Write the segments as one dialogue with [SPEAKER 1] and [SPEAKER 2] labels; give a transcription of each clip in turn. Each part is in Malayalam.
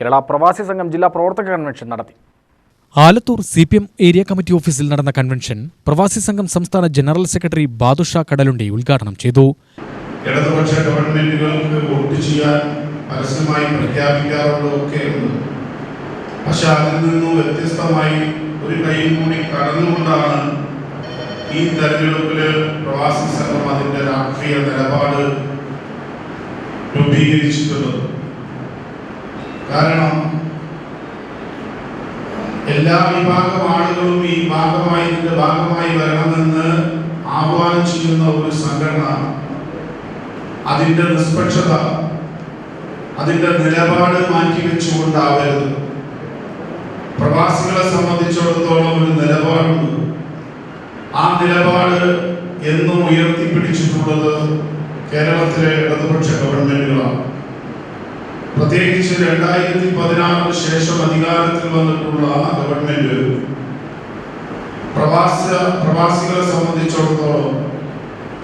[SPEAKER 1] കേരള പ്രവാസി സംഘം ജില്ലാ പ്രവർത്തക കൺവെൻഷൻ നടത്തി.
[SPEAKER 2] Alathur C P M area committee ഓഫീസിൽ നടന്ന കൺവെൻഷൻ പ്രവാസി സംഘം സംസ്ഥാന ജനറൽ സെക്രട്ടറി ബാദുഷ കടലുണ്ടി ഉദ്ഘാടനം ചെയ്തു.
[SPEAKER 3] ഇടതുപക്ഷ ഗവൺമെന്റുകൾക്ക് വോട്ട് ചെയ്യാൻ പരസ്യമായി പ്രഖ്യാപിക്കാറുള്ളതൊക്കെ പക്ഷെ അതിൽ നിന്നും വ്യത്യസ്തമായി ഒരു കൈയും കൂടി കടന്നുകൊണ്ടാണ് ഈ തെരഞ്ഞെടുപ്പിൽ പ്രവാസി സംഘം അതിന്റെ രാഷ്ട്രീയ നിലപാട് രൂപീകരിച്ചിട്ടുള്ളത്. കാരണം എല്ലാ വിഭാഗം ആളുകളും ഈ ഭാഗമായി ഇതിന്റെ ഭാഗമായി വരണമെന്ന് ആഹ്വാനം ചെയ്യുന്ന ഒരു സംഘടന അതിന്റെ നിഷ്പക്ഷത അതിന്റെ നിലപാട് മാറ്റിവെച്ചുകൊണ്ടാവരുത് പ്രവാസികളെ സംബന്ധിച്ചിടത്തോളം ഒരു നിലപാടുണ്ട്. ആ നിലപാട് എന്നും ഉയർത്തിപ്പിടിച്ചിട്ടുള്ളത് കേരളത്തിലെ ഇടതുപക്ഷ പ്രത്യേകിച്ച് രണ്ടായിരത്തി പതിനാറിന് ശേഷം അധികാരത്തിൽ വന്നിട്ടുള്ള ഗവൺമെന്റ് പ്രവാസ പ്രവാസികളെ സംബന്ധിച്ചിടത്തോളം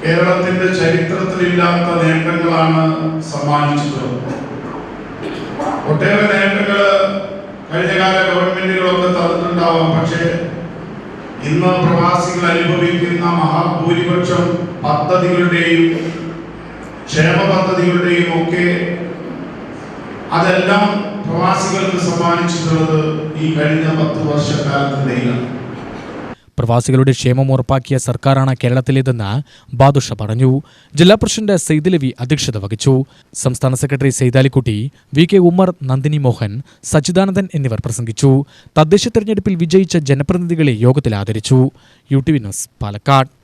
[SPEAKER 3] കേരളത്തിന്റെ ചരിത്രത്തിലില്ലാത്ത നേട്ടങ്ങളാണ് സമ്മാനിച്ചിട്ടുള്ളത് ഒട്ടേറെ നേട്ടങ്ങൾ കഴിഞ്ഞകാല ഗവൺമെന്റുകളൊക്കെ തന്നിട്ടുണ്ടാവാം. പക്ഷേ ഇന്ന് പ്രവാസികൾ അനുഭവിക്കുന്ന മഹാഭൂരിപക്ഷം പദ്ധതികളുടെയും ക്ഷേമ പദ്ധതികളുടെയും അതെല്ലാം പ്രവാസികൾക്ക് സമ്മാനിച്ചിട്ടുള്ളത് ഈ കഴിഞ്ഞ പത്ത് വർഷക്കാലത്തിനിടയിലാണ്.
[SPEAKER 2] പ്രവാസികളുടെ ക്ഷേമം ഉറപ്പാക്കിയ സർക്കാരാണ് കേരളത്തിലേതെന്ന് ബാദുഷ പറഞ്ഞു. ജില്ലാ പ്രസിഡന്റ് സെയ്ദലവി അധ്യക്ഷത വഹിച്ചു. സംസ്ഥാന secretary Saithalikutty V K Ummer Nandini Mohan Sachidanandan എന്നിവർ പ്രസംഗിച്ചു. തദ്ദേശ തെരഞ്ഞെടുപ്പിൽ വിജയിച്ച ജനപ്രതിനിധികളെ യോഗത്തിൽ ആദരിച്ചു. U T Palakkad.